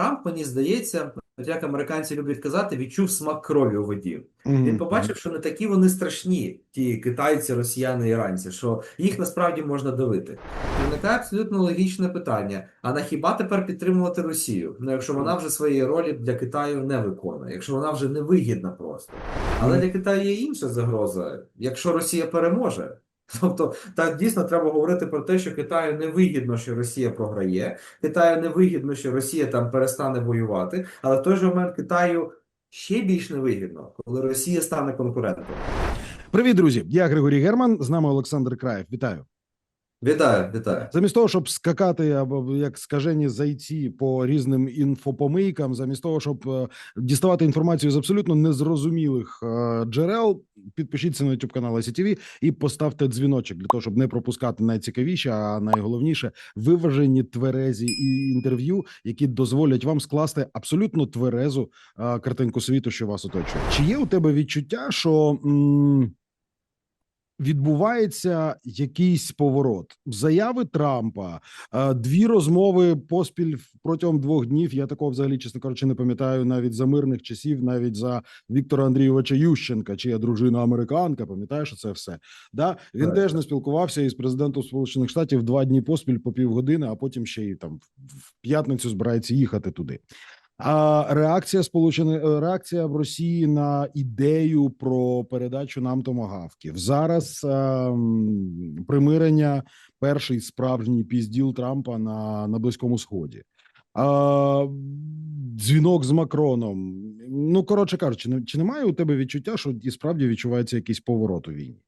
Трамп, мені здається, от як американці люблять казати, відчув смак крові у воді. Він побачив, що не такі вони страшні, ті китайці, росіяни, іранці, що їх насправді можна давити. Виникає абсолютно логічне питання: а на хіба тепер підтримувати Росію? Ну, якщо вона вже своєї ролі для Китаю не виконує, якщо вона вже не вигідна просто. Але для Китаю є інша загроза, якщо Росія переможе. Тобто, так дійсно треба говорити про те, що Китаю не вигідно, що Росія програє, Китаю не вигідно, що Росія там перестане воювати, але в той же момент Китаю ще більш невигідно, коли Росія стане конкурентом. Привіт, друзі! Я Григорій Герман. З нами Олександр Краєв. Вітаю. Вітаю, вітаю. Замість того, щоб скакати або як скажені зайці по різним інфопомийкам, замість того, щоб е, діставати інформацію з абсолютно незрозумілих е, джерел, підпишіться на YouTube канал ICTV і поставте дзвіночок для того, щоб не пропускати найцікавіше, а найголовніше виважені тверезі і інтерв'ю, які дозволять вам скласти абсолютно тверезу е, картинку світу, що вас оточує. Чи є у тебе відчуття, що м, відбувається якийсь поворот заяви Трампа, е, дві розмови поспіль протягом двох днів. Я такого взагалі, чесно кажучи, не пам'ятаю навіть за мирних часів, навіть за Віктора Андрійовича Ющенка, чия дружина американка. Пам'ятаєш це все? Да він Так. теж не спілкувався із президентом Сполучених Штатів два дні поспіль по півгодини, а потім ще й там в п'ятницю збирається їхати туди. А реакція сполучених е, реакція в Росії на ідею про передачу нам томагавків зараз ем, примирення, перший справжній пізділ Трампа на, на близькому сході. А, дзвінок з Макроном. Ну коротше кажучи, чи немає у тебе відчуття, що і справді відчувається якийсь поворот у війні?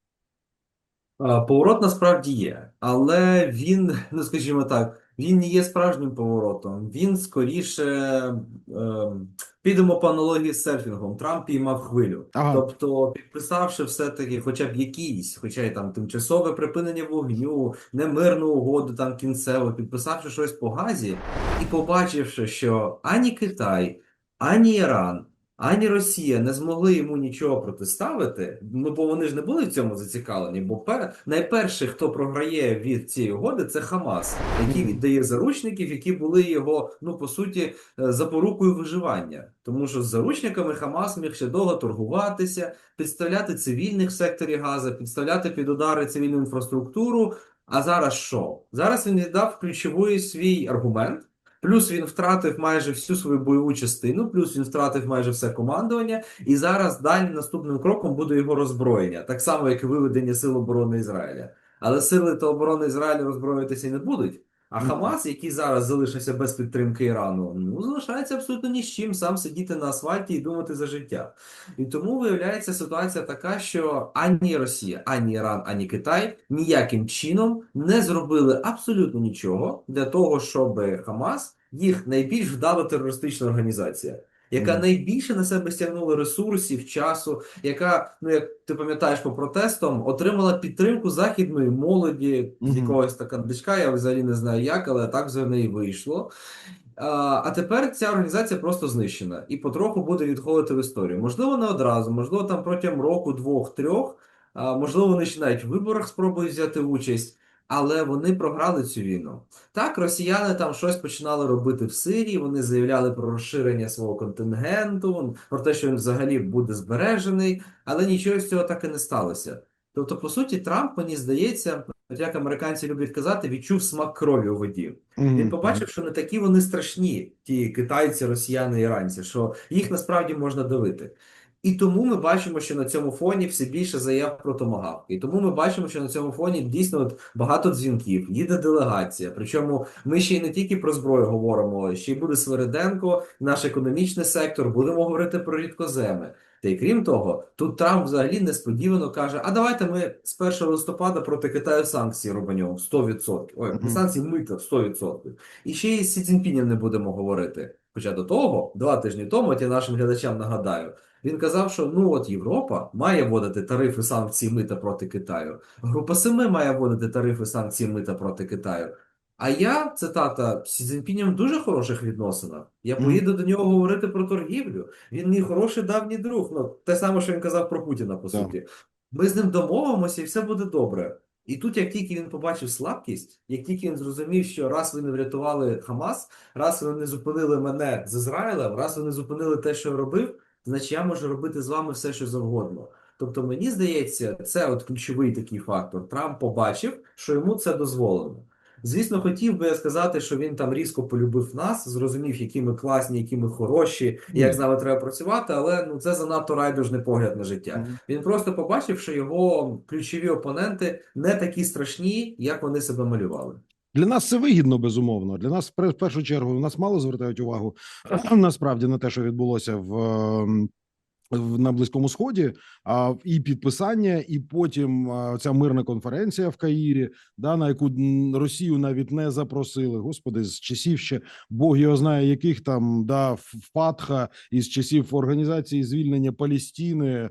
Поворот насправді є, але він, ну скажімо так, він не є справжнім поворотом. Він скоріше ем, підемо по аналогії з серфінгом. Трамп піймав хвилю. Ага. Тобто, підписавши все-таки хоча б якийсь, хоча й там тимчасове припинення вогню, немирну угоду там кінцеву, підписавши щось по газі, і побачивши, що ані Китай, ані Іран. Ані Росія не змогли йому нічого протиставити, ну бо вони ж не були в цьому зацікавлені. Бо пер... найперший, хто програє від цієї угоди, це Хамас, який віддає заручників, які були його, ну по суті, е, запорукою виживання. Тому що з заручниками Хамас міг ще довго торгуватися, підставляти цивільних в секторі Газа, підставляти під удари цивільну інфраструктуру. А зараз що? Зараз він віддав ключовий свій аргумент. Плюс він втратив майже всю свою бойову частину, плюс він втратив майже все командування, і зараз далі наступним кроком буде його роззброєння, так само, як і виведення Сил оборони Ізраїля. Але сили та оборони Ізраїля роззброїтися не будуть. А Хамас, який зараз залишився без підтримки Ірану, ну залишається абсолютно ні з чим сам сидіти на асфальті і думати за життя. І тому виявляється ситуація така, що ані Росія, ані Іран, ані Китай ніяким чином не зробили абсолютно нічого для того, щоб Хамас, їх найбільш вдала терористична організація. Яка найбільше на себе стягнула ресурсів, часу, яка, ну як ти пам'ятаєш по протестам, отримала підтримку західної молоді, якогось така дичка, я взагалі не знаю як, але так в неї вийшло. А, а тепер ця організація просто знищена і потроху буде відходити в історію. Можливо, не одразу, можливо, там протягом року, двох, трьох, а, можливо, вони ще навіть в виборах спробують взяти участь, але вони програли цю війну. Так, росіяни там щось починали робити в Сирії, вони заявляли про розширення свого контингенту, про те, що він взагалі буде збережений, але нічого з цього так і не сталося. Тобто, по суті, Трамп, мені здається, от як американці люблять казати, відчув смак крові у воді. Він побачив, що не такі вони страшні, ті китайці, росіяни, іранці, що їх насправді можна давити. І тому ми бачимо, що на цьому фоні все більше заяв про томагавки. І тому ми бачимо, що на цьому фоні дійсно от багато дзвінків, їде делегація. Причому ми ще й не тільки про зброю говоримо, ще й буде Свериденко, наш економічний сектор, будемо говорити про рідкоземи. Та й крім того, тут Трамп взагалі несподівано каже: а давайте ми з 1 листопада проти Китаю санкції робимо 100%. Ой, не Мгм. санкції мита 100%. І ще й з Сі Цзіньпінем не будемо говорити. Хоча до того, два тижні тому, от я нашим глядачам нагадаю, він казав, що ну от Європа має вводити тарифи санкції мита проти Китаю. Група Семи має вводити тарифи санкції мита проти Китаю. А я, цитата, з Сі Цзіньпінем в дуже хороших відносинах. Я поїду до нього говорити про торгівлю. Він мій хороший давній друг. Ну, те саме, що він казав про Путіна, по суті. Ми з ним домовимося і все буде добре. І тут, як тільки він побачив слабкість, як тільки він зрозумів, що раз ви не врятували Хамас, раз ви не зупинили мене з Ізраїлем, раз ви не зупинили те, що я робив, значить я можу робити з вами все, що завгодно. Тобто, мені здається, це от ключовий такий фактор. Трамп побачив, що йому це дозволено. Звісно, хотів би я сказати, що він там різко полюбив нас, зрозумів, які ми класні, які ми хороші, і як з нами треба працювати, але ну це занадто райдужний погляд на життя. Він просто побачив, що його ключові опоненти не такі страшні, як вони себе малювали. Для нас це вигідно, безумовно. Для нас в першу чергу нас мало звертають увагу насправді на те, що відбулося в. На близькому сході а і підписання, і потім ця мирна конференція в Каїрі, да на яку Росію навіть не запросили. Господи, з часів ще Бог його знає, яких там да Фатха із часів організації звільнення Палістини. Е,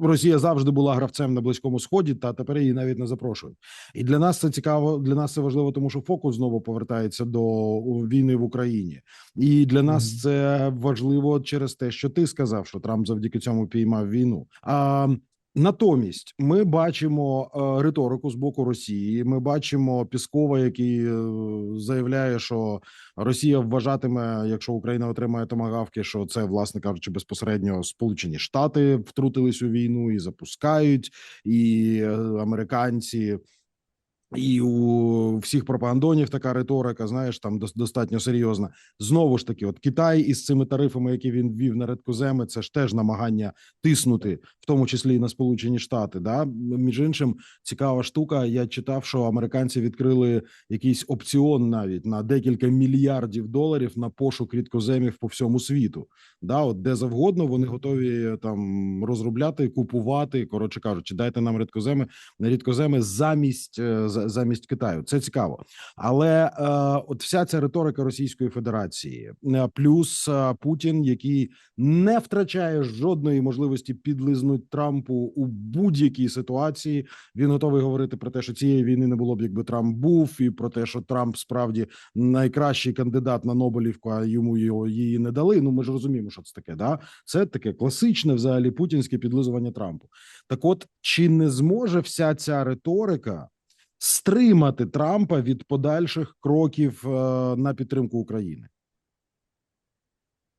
Росія завжди була гравцем на близькому сході, та тепер її навіть не запрошують. І для нас це цікаво. Для нас це важливо, тому що фокус знову повертається до війни в Україні. І для нас це важливо через те, що ти сказав, що Трамп завдяки цьому піймав війну. А натомість ми бачимо е, риторику з боку Росії. Ми бачимо Піскова, який е, заявляє, що Росія вважатиме, якщо Україна отримає томагавки, що це, власне кажучи, безпосередньо Сполучені Штати втрутились у війну і запускають, і е, американці. І у всіх пропагандонів така риторика, знаєш, там дос- достатньо серйозна. Знову ж таки, от Китай із цими тарифами, які він ввів на редкоземи, це ж теж намагання тиснути, в тому числі і на Сполучені Штати. Да, між іншим, цікава штука. Я читав, що американці відкрили якийсь опціон навіть на декілька мільярдів доларів на пошук рідкоземів по всьому світу. Да, от де завгодно вони готові там розробляти, купувати. Коротше кажучи, дайте нам рідкоземи на рідкоземи замість е, замість Китаю. Це цікаво, але е, от вся ця риторика Російської Федерації, е, плюс е, Путін, який не втрачає жодної можливості підлизнути Трампу у будь-якій ситуації. Він готовий говорити про те, що цієї війни не було б, якби Трамп був, і про те, що Трамп справді найкращий кандидат на Нобелівку, а йому його її не дали. Ну ми ж розуміємо, що це таке. Да, це таке класичне, взагалі, путінське підлизування Трампу. Так, от чи не зможе вся ця риторика стримати Трампа від подальших кроків е, на підтримку України?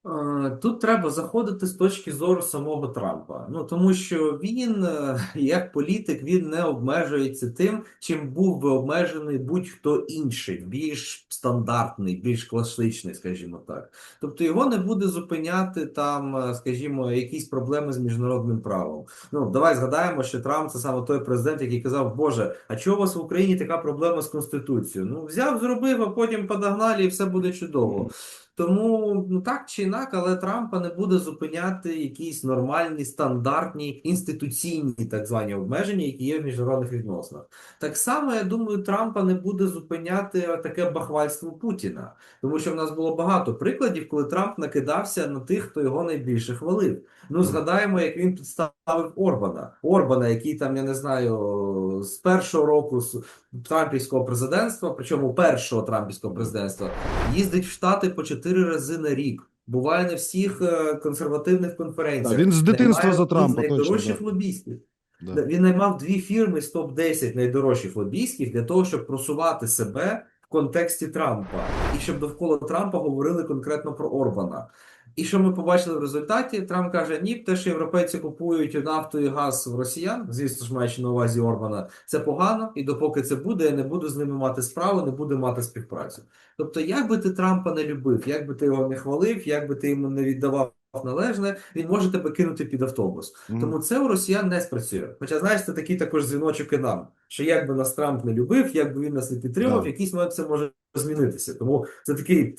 Е, Тут треба заходити з точки зору самого Трампа. Ну тому що він, е, як політик, він не обмежується тим, чим був би обмежений будь-хто інший, більш стандартний, більш класичний, скажімо так. Тобто його не буде зупиняти там, е, скажімо, якісь проблеми з міжнародним правом. Ну давай згадаємо, що Трамп це саме той президент, який казав, Боже, а чого у вас в Україні така проблема з конституцією? Ну взяв, зробив, а потім подогнали, і все буде чудово. Тому ну так чи інак, але Трампа не буде зупиняти якісь нормальні, стандартні інституційні так звані обмеження, які є в міжнародних відносинах. Так само, я думаю, Трампа не буде зупиняти таке бахвальство Путіна, тому що в нас було багато прикладів, коли Трамп накидався на тих, хто його найбільше хвалив. Ну згадаємо, як він підставив Орбана. Орбана, який там, я не знаю, з першого року з трампівського президентства, причому першого трампівського президентства, їздить в Штати по чотири рази на рік. Буває на всіх е, консервативних конференціях. Та він з дитинства за Трампа, найдорожчих да. лобістів. Да. Він наймав дві фірми з топ-10 найдорожчих лобійських для того, щоб просувати себе в контексті Трампа, і щоб довкола Трампа говорили конкретно про Орбана. І що ми побачили в результаті? Трамп каже: ні, те, що європейці купують нафту і газ в росіян, звісно ж, маючи на увазі Орбана, це погано, і допоки це буде, я не буду з ними мати справу, не буду мати співпрацю. Тобто, як би ти Трампа не любив, як би ти його не хвалив, як би ти йому не віддавав належне, він може тебе кинути під автобус. Мгм. Тому це у росіян не спрацює. Хоча, знаєш, це такий також дзвіночок і нам, що як би нас Трамп не любив, як би він нас не підтримав, в якийсь момент це може змінитися. Тому це такий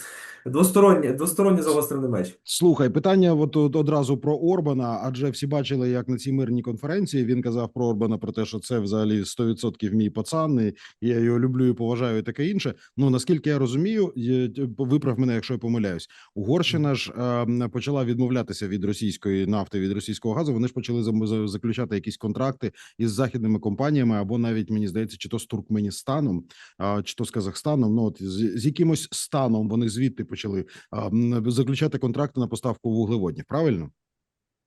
двосторонній, двосторонній загострений меч. Слухай, питання от, от одразу про Орбана, адже всі бачили, як на цій мирній конференції він казав про Орбана про те, що це взагалі 100% мій пацан, і я його люблю і поважаю, і таке інше. Ну наскільки я розумію, виправ мене, якщо я помиляюсь. Угорщина ж е, почала відмовлятися від російської нафти, від російського газу. Вони ж почали заключати якісь контракти із західними компаніями, або навіть мені здається, чи то з Туркменістаном, а, чи то з Казахстаном. Ну от з, з якимось станом вони звідти почали а, заключати контракти на поставку вуглеводнів. Правильно?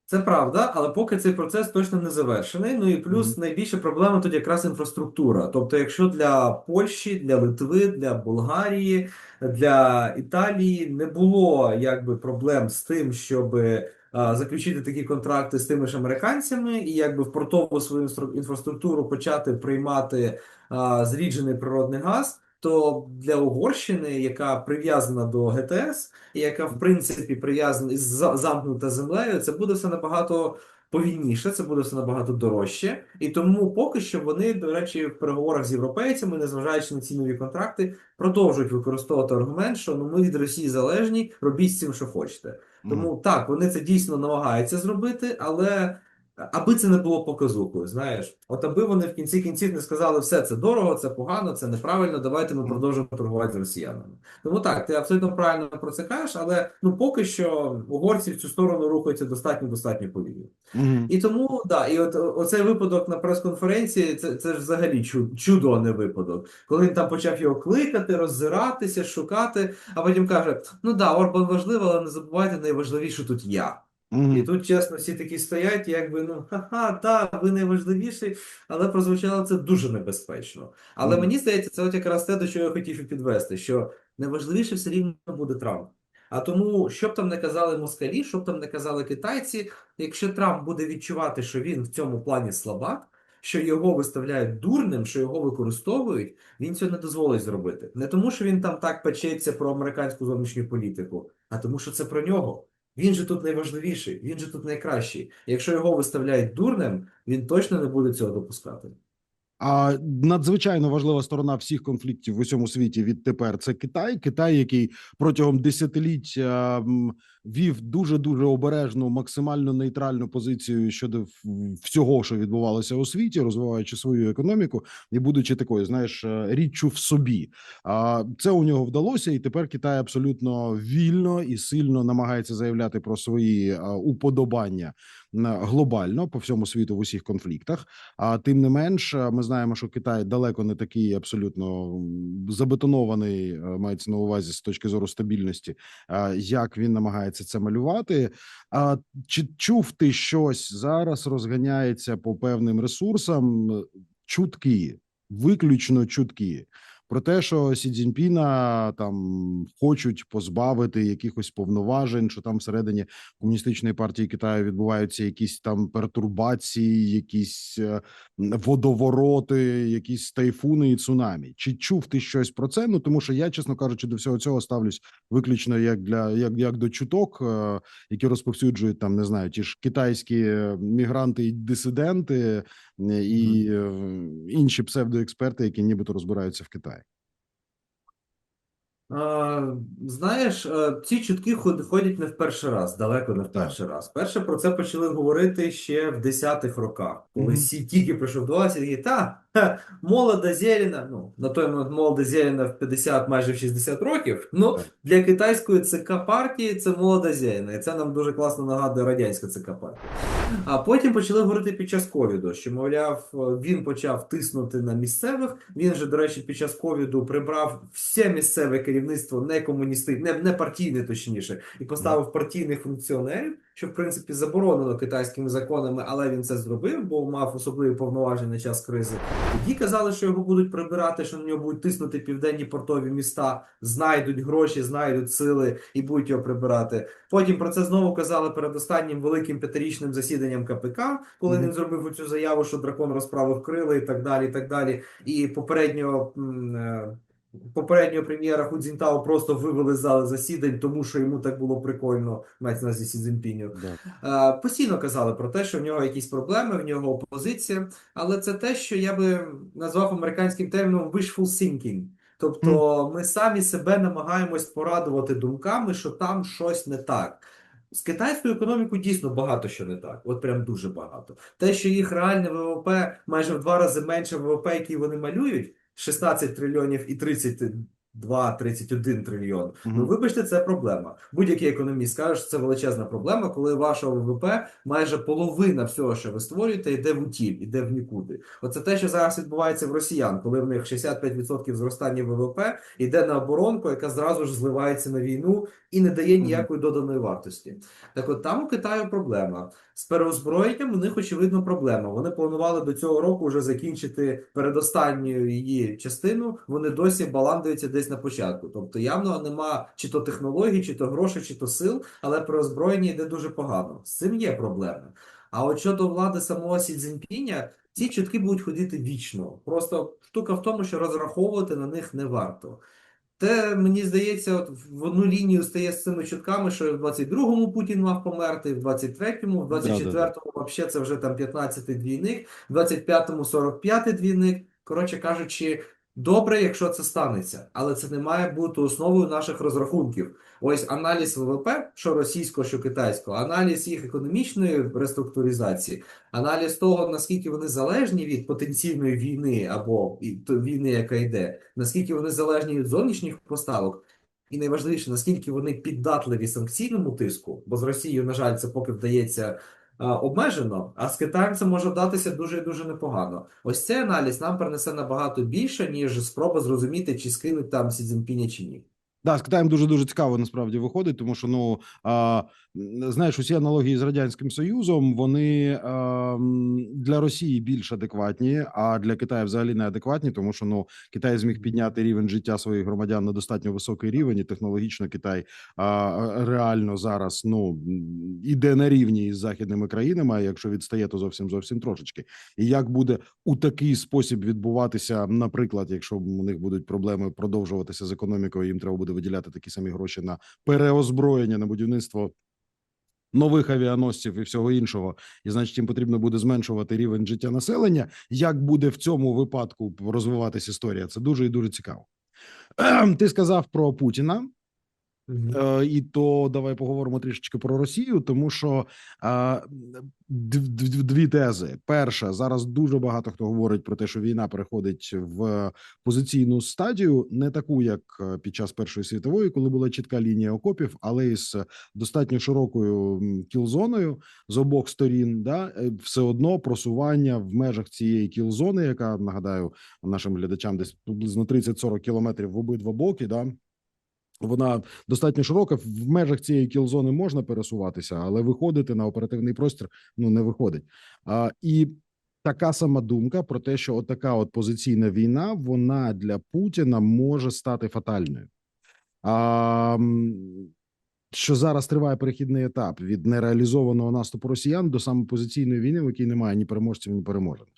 Це правда, але поки цей процес точно не завершений. Ну і плюс Мгм. найбільша проблема тут якраз інфраструктура. Тобто, якщо для Польщі, для Литви, для Болгарії, для Італії не було якби проблем з тим, щоб заключити такі контракти з тими ж американцями, і якби в портову свою інфраструктуру почати приймати а, зріджений природний газ. То для Угорщини, яка прив'язана до ГТС, і яка в принципі прив'язана і замкнута землею, це буде все набагато повільніше, це буде все набагато дорожче. І тому поки що вони, до речі, в переговорах з європейцями, незважаючи на ці нові контракти, продовжують використовувати аргумент, що ну ми від Росії залежні, робіть з цим, що хочете. Тому так, вони це дійсно намагаються зробити, але аби це не було показухою, знаєш, от аби вони в кінці кінців не сказали, все це дорого, це погано, це неправильно, давайте ми продовжимо торгувати з росіянами. Тому так, ти абсолютно правильно про це кажеш, але ну поки що угорці в цю сторону рухаються достатньо достатньо повільно. Мгм. І тому да, і от оцей випадок на прес-конференції, це, це ж взагалі чу- чудо, не випадок. Коли він там почав його кликати, роззиратися, шукати, а потім каже: Ну да, Орбан важливий, але не забувайте, найважливіше тут я. І тут, чесно, всі такі стоять, якби ну ха-ха, та, ви найважливіші, але прозвучало це дуже небезпечно. Але Мгм. мені здається, це от якраз те, до чого я хотів і підвести, що найважливіше все рівно буде Трамп. А тому, що б там не казали москалі, що б там не казали китайці, якщо Трамп буде відчувати, що він в цьому плані слабак, що його виставляють дурним, що його використовують, він цього не дозволить зробити. Не тому, що він там так печеться про американську зовнішню політику, а тому, що це про нього. Він же тут найважливіший, він же тут найкращий. Якщо його виставляють дурним, він точно не буде цього допускати. А надзвичайно важлива сторона всіх конфліктів в усьому світі відтепер це Китай. Китай, який протягом десятиліть вів дуже дуже обережну, максимально нейтральну позицію щодо всього, що відбувалося у світі, розвиваючи свою економіку і будучи такою, знаєш, е, річчю в собі. А це у нього вдалося, і тепер Китай абсолютно вільно і сильно намагається заявляти про свої уподобання на- глобально по всьому світу в усіх конфліктах. А тим не менш, е, ми знаємо, що Китай далеко не такий абсолютно забетонований, е, мається на увазі з точки зору стабільності, е, як він намагається це малювати. А чи чув ти щось зараз розганяється по певним ресурсам? е, Чутки, виключно чутки. Про те, що Сі Цзіньпіна там хочуть позбавити якихось повноважень, що там всередині комуністичної партії Китаю відбуваються якісь там пертурбації, якісь е, водовороти, якісь тайфуни і цунамі. Чи чув ти щось про це? Ну тому що я, чесно кажучи, до всього цього ставлюсь виключно як для як, як до чуток, е, які розповсюджують там, не знаю, ті ж китайські е, мігранти і дисиденти і інші псевдоексперти, які нібито розбираються в Китаї. Знаєш, е, ці чутки ход- ходять не в перший раз, далеко не в Так. раз. Перше про це почали говорити ще в 10-х роках, коли Мгм. Сі тільки прийшов до власті, такі, та, ха, молода зелена, ну, на той момент молода зелена в 50, майже в 60 років, ну, Так. для китайської ЦК партії це молода зелена, і це нам дуже класно нагадує радянська ЦК партія. А потім почали говорити під час ковіду, що, мовляв, він почав тиснути на місцевих. Він же, до речі, під час ковіду прибрав все місцеве керівництво, не комуністи, не, не партійне, точніше, і поставив партійних функціонерів, що в принципі заборонено китайськими законами, але він це зробив, бо мав особливі повноваження на час кризи. Тоді казали, що його будуть прибирати, що на нього будуть тиснути південні портові міста, знайдуть гроші, знайдуть сили і будуть його прибирати. Потім про це знову казали перед останнім великим п'ятирічним засіданням КПК, коли Мгм. він зробив цю заяву, що дракон розправив крила і так далі. І так далі. І попереднього. Попереднього прем'єра Ху Цзінтао просто вивели з зали засідань, тому що йому так було прикольно, мається на Сі Цзіньпіню. Да. Е, Постійно казали про те, що в нього якісь проблеми, в нього опозиція, але це те, що я би назвав американським терміном wishful thinking. Тобто ми самі себе намагаємось порадувати думками, що там щось не так. З китайською економікою дійсно багато що не так, от прям дуже багато. Те, що їх реальне ВВП майже в два рази менше ВВП, який вони малюють, 16 трильйонів і 30 32-31 трильйон. Мгм. Ну, вибачте, це проблема. Будь-який економіст скаже, що це величезна проблема, коли вашого ВВП майже половина всього, що ви створюєте, йде в утіль, йде в нікуди. Оце те, що зараз відбувається в росіян, коли в них 65% зростання ВВП йде на оборонку, яка зразу ж зливається на війну і не дає ніякої доданої вартості. Так от там у Китаю проблема. З переозброєнням у них очевидно проблема. Вони планували до цього року вже закінчити передостанню її частину. Вони досі баландуються десь на початку. Тобто явно нема чи то технологій, чи то грошей, чи то сил, але переозброєння йде дуже погано. З цим є проблеми. А от щодо влади самого Сі Цзіньпіня, ці чутки будуть ходити вічно. Просто штука в тому, що розраховувати на них не варто. Те, мені здається, от в одну лінію стає з цими чутками, що в 22-му Путін мав померти, в 23-му, в 24-му взагалі це вже там 15-й двійник, в 25-му 45-й двійник. Коротше кажучи, добре, якщо це станеться, але це не має бути основою наших розрахунків. Ось аналіз ВВП, що російського, що китайського, аналіз їх економічної реструктуризації, аналіз того, наскільки вони залежні від потенційної війни або війни, яка йде, наскільки вони залежні від зовнішніх поставок, і найважливіше, наскільки вони піддатливі санкційному тиску, бо з Росією, на жаль, це поки вдається обмежено, а з Китаєм може вдатися дуже і дуже непогано. Ось цей аналіз нам принесе набагато більше, ніж спроба зрозуміти, чи скинуть там Сі Цзіньпіня чи ні. Да, з Китаєм дуже дуже цікаво насправді виходить, тому що ну а, знаєш, усі аналогії з радянським союзом вони а, для Росії більш адекватні, а для Китаю взагалі не адекватні, тому що ну Китай зміг підняти рівень життя своїх громадян на достатньо високий рівень, і технологічно Китай а, реально зараз ну іде на рівні із західними країнами. А якщо відстає, то зовсім зовсім трошечки. І як буде у такий спосіб відбуватися, наприклад, якщо у них будуть проблеми продовжуватися з економікою, їм треба буде виділяти такі самі гроші на переозброєння, на будівництво нових авіаносців і всього іншого, і значить, їм потрібно буде зменшувати рівень життя населення. Як буде в цьому випадку розвиватися історія? Це дуже і дуже цікаво. Ти сказав про Путіна. Е, І то давай поговоримо трішечки про Росію, тому що е, дв- дв- дві тези. Перша зараз дуже багато хто говорить про те, що війна переходить в позиційну стадію, не таку, як е, під час Першої світової, коли була чітка лінія окопів, але із достатньо широкою кілзоною з обох сторін. Да, е, все одно просування в межах цієї кілзони, яка нагадаю нашим глядачам, десь приблизно 30-40 кілометрів в обидва боки. Да, вона достатньо широка. В межах цієї кілзони можна пересуватися, але виходити на оперативний простір ну не виходить. А, і така сама думка про те, що от така от позиційна війна вона для Путіна може стати фатальною. А, що зараз триває перехідний етап від нереалізованого наступу росіян до самопозиційної війни, в якій немає ні переможців, ні переможених.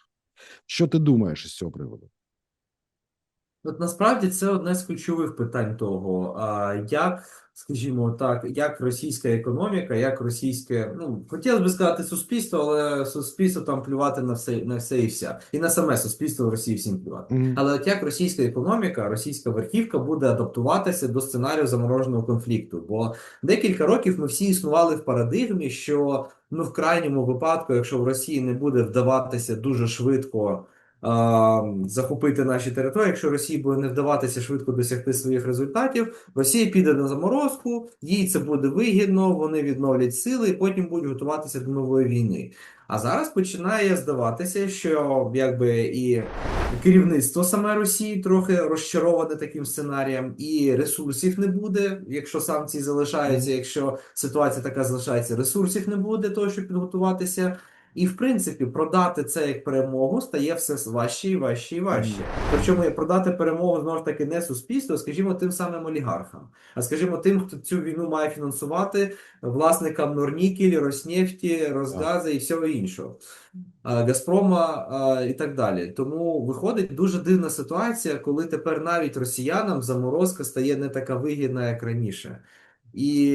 Що ти думаєш із цього приводу? От насправді це одне з ключових питань того, як, скажімо так, як російська економіка, як російське, ну хотілося б сказати суспільство, але суспільство там плювати на все на все і вся, і на саме суспільство в Росії всім плювати. Мгм. Але от як російська економіка, російська верхівка буде адаптуватися до сценарію замороженого конфлікту? Бо декілька років ми всі існували в парадигмі, що ну в крайньому випадку, якщо в Росії не буде вдаватися дуже швидко захопити наші території, якщо Росії буде не вдаватися швидко досягти своїх результатів, Росія піде на заморозку, їй це буде вигідно, вони відновлять сили і потім будуть готуватися до нової війни. А зараз починає здаватися, що якби і керівництво саме Росії трохи розчароване таким сценарієм, і ресурсів не буде, якщо санкції залишаються, якщо ситуація така залишається, ресурсів не буде того, щоб підготуватися. І в принципі продати це як перемогу стає все важче і важче і важче. Причому продати перемогу знову ж таки не суспільству, а скажімо, тим самим олігархам, а скажімо, тим, хто цю війну має фінансувати власникам Норнікель, Роснефті, Росгази і всього іншого. Газпрома і так далі. Тому виходить дуже дивна ситуація, коли тепер навіть росіянам заморозка стає не така вигідна, як раніше. І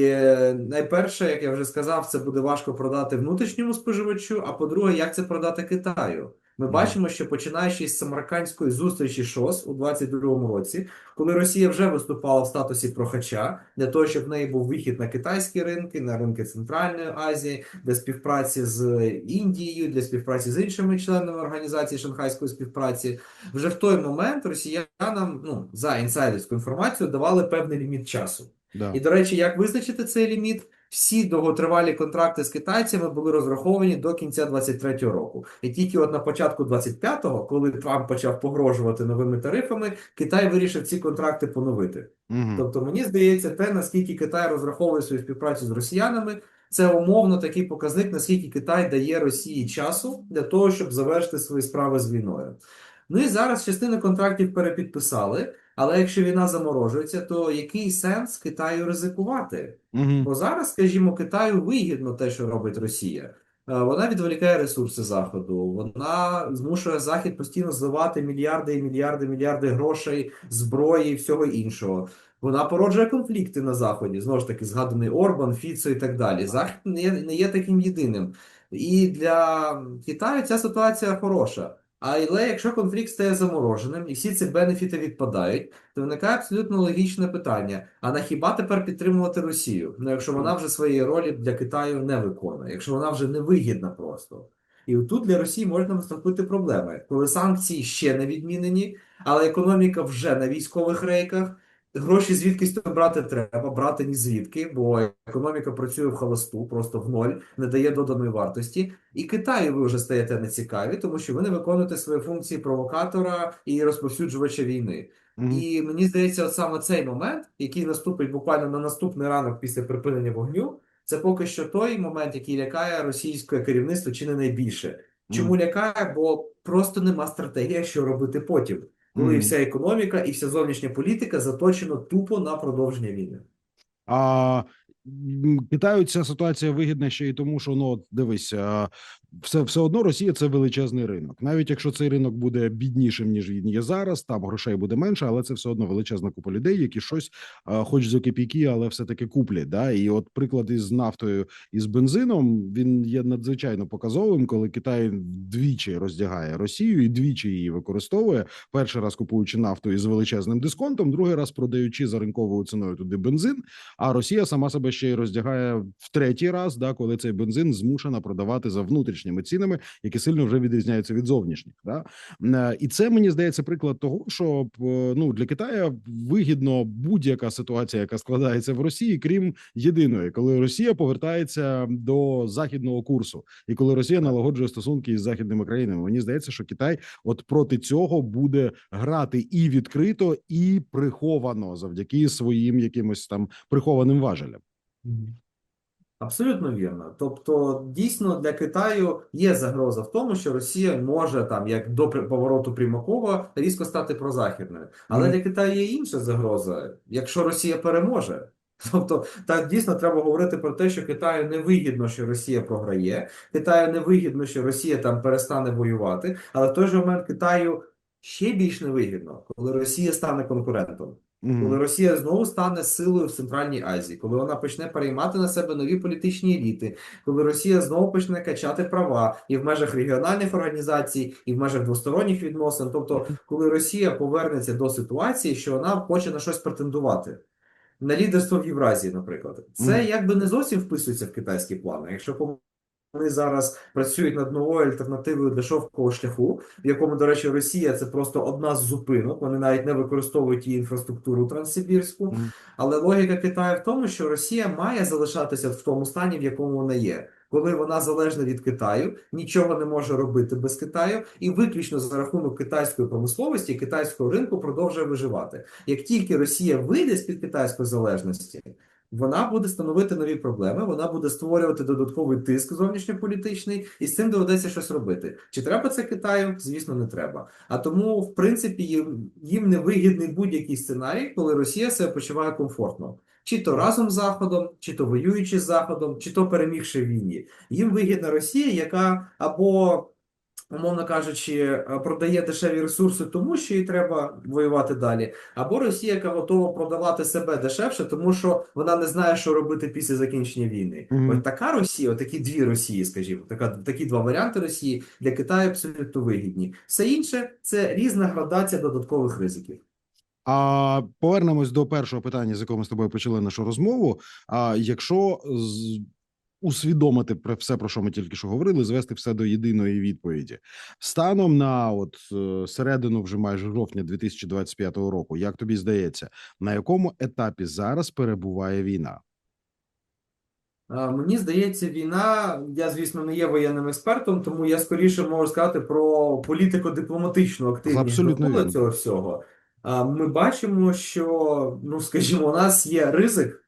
найперше, як я вже сказав, це буде важко продати внутрішньому споживачу. А по-друге, як це продати Китаю? Ми бачимо, що починаючи з самаркандської зустрічі ШОС у 22-му році, коли Росія вже виступала в статусі прохача для того, щоб в неї був вихід на китайські ринки, на ринки Центральної Азії, для співпраці з Індією, для співпраці з іншими членами організації Шанхайської співпраці. Вже в той момент росіянам ну за інсайдерську інформацію давали певний ліміт часу. Да. І, до речі, як визначити цей ліміт? Всі довготривалі контракти з китайцями були розраховані до кінця 23-го року. І тільки от на початку 25-го, коли Трамп почав погрожувати новими тарифами, Китай вирішив ці контракти поновити. Мгм. Тобто, мені здається, те, наскільки Китай розраховує свою співпрацю з росіянами, це умовно такий показник, наскільки Китай дає Росії часу для того, щоб завершити свої справи з війною. Ну і зараз частину контрактів перепідписали, але якщо війна заморожується, то який сенс Китаю ризикувати? Мгм. Бо зараз, скажімо, Китаю вигідно те, що робить Росія. Е, Вона відволікає ресурси Заходу, вона змушує Захід постійно зливати мільярди і мільярди, мільярди грошей, зброї і всього іншого. Вона породжує конфлікти на Заході. Знову ж таки, згаданий Орбан, Фіцо і так далі. Захід не є, не є таким єдиним. І для Китаю ця ситуація хороша. Але якщо конфлікт стає замороженим і всі ці бенефіти відпадають, то виникає абсолютно логічне питання: а на хіба тепер підтримувати Росію? Ну, якщо вона вже своєї ролі для Китаю не виконує, якщо вона вже не вигідна просто. І тут для Росії можна виступити проблеми, коли санкції ще не відмінені, але економіка вже на військових рейках. Гроші звідкись то брати треба, брати ні звідки, бо економіка працює в холосту, просто в ноль, не дає доданої вартості. І Китаю ви вже стаєте нецікаві, тому що ви не виконуєте свої функції провокатора і розповсюджувача війни. Мгм. І мені здається, от саме цей момент, який наступить буквально на наступний ранок після припинення вогню, це поки що той момент, який лякає російське керівництво чи не найбільше. Чому лякає? Бо просто нема стратегії, що робити потім, коли Мгм. вся економіка і вся зовнішня політика заточена тупо на продовження війни. А Китаю ця ситуація вигідна ще й тому, що ну дивись, все, все одно Росія це величезний ринок. Навіть якщо цей ринок буде біднішим ніж він є зараз, там грошей буде менше, але це все одно величезна купа людей, які щось, хоч за копійки, але все таки куплять. Да? І от приклад із нафтою і з бензином він є надзвичайно показовим, коли Китай двічі роздягає Росію і двічі її використовує. Перший раз купуючи нафту із величезним дисконтом, другий раз продаючи за ринковою ціною туди бензин. А Росія сама себе ще й роздягає в третій раз, да, коли цей бензин змушена продавати за внутрішніми цінами, які сильно вже відрізняються від зовнішніх. Да? Е, І це мені здається приклад того, що е, ну для Китаю вигідно будь-яка ситуація, яка складається в Росії, крім єдиної, коли Росія повертається до західного курсу, і коли Росія налагоджує стосунки із західними країнами. Мені здається, що Китай от проти цього буде грати і відкрито, і приховано завдяки своїм якимось там прихованим важелям. Абсолютно вірно. Тобто, дійсно для Китаю є загроза в тому, що Росія може там, як до повороту Примакова, різко стати прозахідною. Але Мгм. для Китаю є інша загроза, якщо Росія переможе. Тобто, так дійсно треба говорити про те, що Китаю не вигідно, що Росія програє, Китаю не вигідно, що Росія там перестане воювати, але в той же момент Китаю ще більш невигідно, коли Росія стане конкурентом. Коли Росія знову стане силою в Центральній Азії, коли вона почне переймати на себе нові політичні еліти, коли Росія знову почне качати права і в межах регіональних організацій, і в межах двосторонніх відносин, тобто, коли Росія повернеться до ситуації, що вона хоче на щось претендувати. На лідерство в Євразії, наприклад, це якби не зовсім вписується в китайські плани. Якщо вони зараз працюють над новою альтернативою для шовкового шляху, в якому, до речі, Росія це просто одна з зупинок. Вони навіть не використовують її інфраструктуру транссибірську. Мгм. Але логіка Китаю в тому, що Росія має залишатися в тому стані, в якому вона є. Коли вона залежна від Китаю, нічого не може робити без Китаю, і виключно за рахунок китайської промисловості китайського ринку продовжує виживати. Як тільки Росія вийде з під китайської залежності, вона буде становити нові проблеми, вона буде створювати додатковий тиск зовнішньополітичний, і з цим доведеться щось робити. Чи треба це Китаю? Звісно, не треба. А тому, в принципі, їм, їм не вигідний будь-який сценарій, коли Росія себе почуває комфортно. Чи то разом з Заходом, чи то воюючи з Заходом, чи то перемігши війні. Їм вигідна Росія, яка або умовно кажучи, е, продає дешеві ресурси, тому що їй треба воювати далі. Або Росія, яка готова продавати себе дешевше, тому що вона не знає, що робити після закінчення війни. Мгм. Ось така Росія, от такі дві Росії, скажімо, така такі два варіанти Росії для Китаю абсолютно вигідні. Все інше це різна градація додаткових ризиків. А повернемось до першого питання, з якого ми з тобою почали нашу розмову. А якщо з... усвідомити про все, про що ми тільки що говорили, звести все до єдиної відповіді станом на от е, середину, вже майже жовтня 2025 року, як тобі здається, на якому етапі зараз перебуває війна? Мені здається, війна. Я, звісно, не є воєнним експертом, тому я скоріше можу сказати про політико-дипломатичну активність Абсолютно вірно. цього всього. Ми бачимо, що, ну скажімо, у нас є ризик,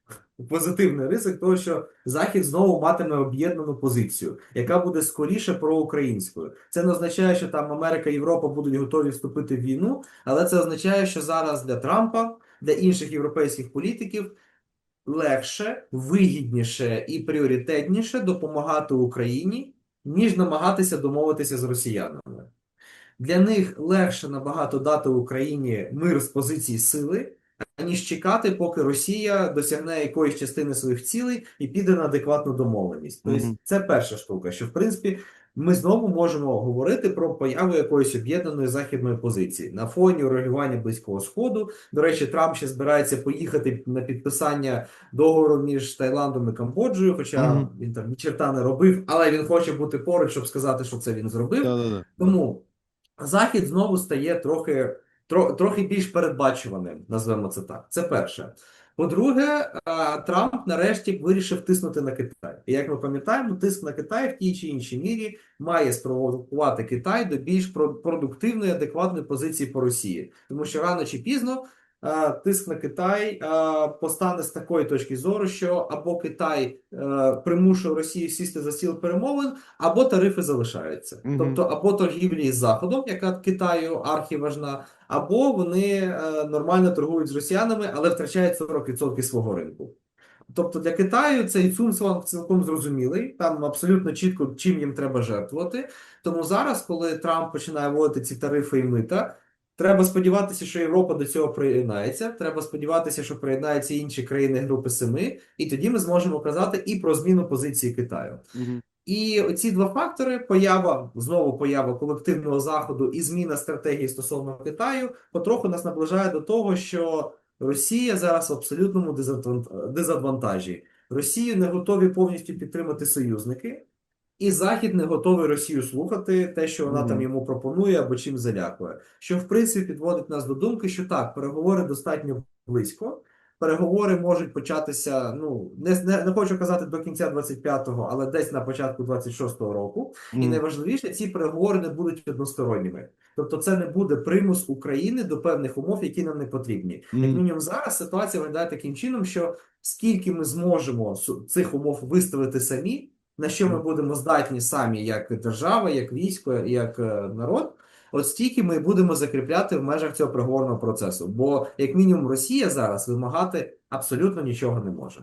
позитивний ризик того, що Захід знову матиме об'єднану позицію, яка буде скоріше проукраїнською. Це не означає, що там Америка і Європа будуть готові вступити в війну, але це означає, що зараз для Трампа, для інших європейських політиків легше, вигідніше і пріоритетніше допомагати Україні, ніж намагатися домовитися з росіянами. Для них легше набагато дати Україні мир з позиції сили, аніж чекати, поки Росія досягне якоїсь частини своїх цілей і піде на адекватну домовленість. Тобто, Мгм. це перша штука, що в принципі ми знову можемо говорити про появу якоїсь об'єднаної західної позиції на фоні урегулювання близького сходу. До речі, Трамп ще збирається поїхати на підписання договору між Таїландом і Камбоджею, хоча Мгм. він там ні черта не робив, але він хоче бути поруч, щоб сказати, що це він зробив. Да-да-да. Тому Захід знову стає трохи, тро, трохи більш передбачуваним, назвемо це так. Це перше. По-друге, Трамп нарешті вирішив тиснути на Китай. І як ми пам'ятаємо, тиск на Китай в тій чи іншій мірі має спровокувати Китай до більш про- продуктивної, адекватної позиції по Росії. Тому що рано чи пізно тиск на Китай постане з такої точки зору, що або Китай е, примушує Росію сісти за стіл перемовин, або тарифи залишаються. Тобто, або торгівлі із Заходом, яка Китаю архіважна, або вони е, нормально торгують з росіянами, але втрачають 40% свого ринку. Тобто для Китаю цей цунцванг цілком зрозумілий, там абсолютно чітко, чим їм треба жертвувати. Тому зараз, коли Трамп починає вводити ці тарифи і мита, треба сподіватися, що Європа до цього приєднається. Треба сподіватися, що приєднаються інші країни Групи Семи, і тоді ми зможемо казати і про зміну позиції Китаю. Мгм. І оці два фактори: поява знову поява колективного заходу і зміна стратегії стосовно Китаю, потроху нас наближає до того, що Росія зараз в абсолютному дезадвантажі. Росію не готові повністю підтримати союзники, і Захід не готовий Росію слухати те, що вона Мгм. там йому пропонує або чим залякує. Що в принципі підводить нас до думки, що так, переговори достатньо близько. Переговори можуть початися. Ну не, не, не хочу казати до кінця 25-го, але десь на початку 26-го року. І найважливіше, ці переговори не будуть односторонніми. Тобто, це не буде примус України до певних умов, які нам не потрібні. Як мінімум, зараз ситуація виглядає таким чином, що скільки ми зможемо цих умов виставити самі, на що ми будемо здатні самі, як держава, як військо, як е, народ. От стільки ми будемо закріпляти в межах цього переговорного процесу. Бо, як мінімум, Росія зараз вимагати абсолютно нічого не може.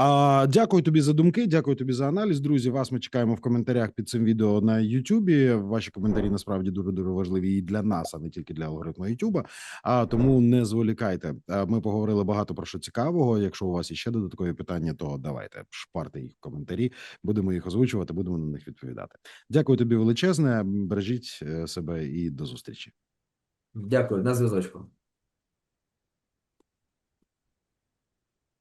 А, дякую тобі за думки. Дякую тобі за аналіз. Друзі, вас ми чекаємо в коментарях під цим відео на Ютубі. Ваші коментарі насправді дуже дуже важливі і для нас, а не тільки для алгоритму Ютуба. А тому не зволікайте. Ми поговорили багато про що цікавого. Якщо у вас іще додаткові питання, то давайте шпарте їх в коментарі. Будемо їх озвучувати, будемо на них відповідати. Дякую тобі величезне. Бережіть е, себе і до зустрічі. Дякую, на зв'язочку.